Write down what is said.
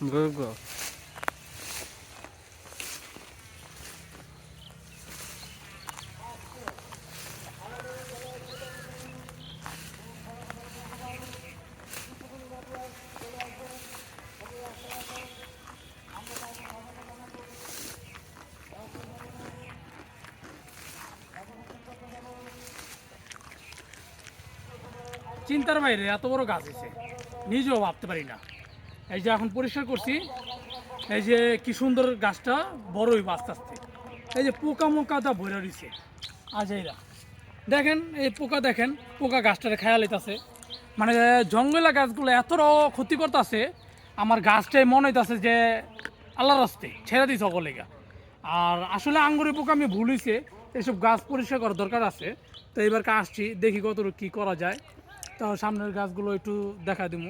Google. চিন্তার বাইরে এত বড় গাছ হয়েছে নিজেও ভাবতে পারি না এই যে এখন পরিষ্কার করছি, এই যে কি সুন্দর গাছটা বড় হইব আস্তে আস্তে এই যে পোকা মোকা দা ভরে রয়েছে আজ এইরা দেখেন, এই পোকা দেখেন, পোকা গাছটারে খেয়াল হইতাছে। মানে জঙ্গলা গাছগুলো এতটাও ক্ষতি করতেছে আমার গাছটাই মনে হইতাছে যে আল্লাহ রাস্তে ছেড়ে দিই সকলে আর আসলে আঙ্গুরে পোকা আমি ভুল হয়েছে এসব গাছ পরিষ্কার করার দরকার আছে। তো এবার আসছি, দেখি কত কী করা যায়। তো সামনের গাছগুলো একটু দেখা দিব